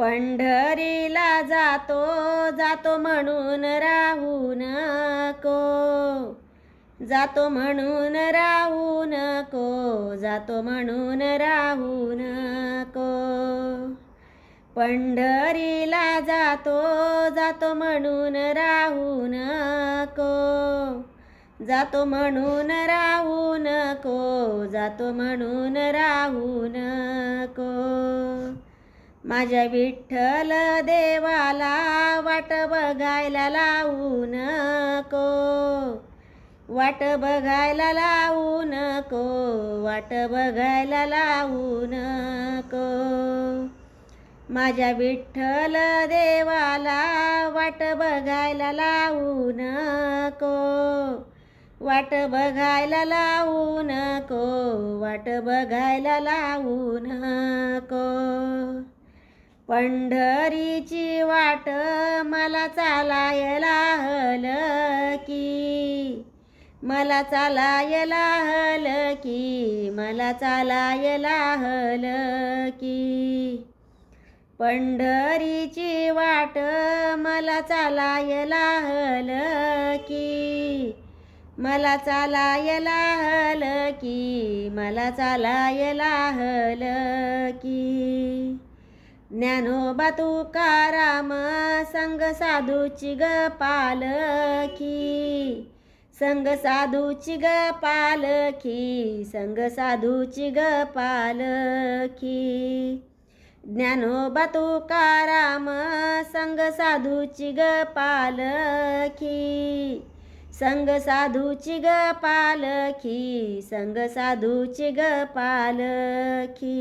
पंढरीला जातो जातो म्हणून राहू नको. जातो म्हणून राहू नको जातो म्हणून राहू नको. पंढरीला जातो जातो म्हणून राहू नको. जातो म्हणून राहू नको जातो म्हणून राहू नको. माझ्या विठ्ठल देवाला वाट बघायला लावू नको. वाट बघायला लावू नको वाट बघायला लावू नको. माझ्या विठ्ठल देवाला वाट बघायला लावू नको. वाट बघायला लावू नको वाट बघायला लावू नको. पंढरीची वाट मला चालायला हल की मला चालायला हल की मला चालायला हल की. पंढरीची वाट मला चालायला हल की मला चालायला हल की मला चालायला हल की. ज्ञानोबा तुकाराम संग साधूची ग पालखी. संग साधूची ग पालखी संग साधूची ग पालखी. ज्ञानोबा तुकाराम संग साधूची ग पालखी. संग साधूची ग पालखी संग साधूची ग पालखी.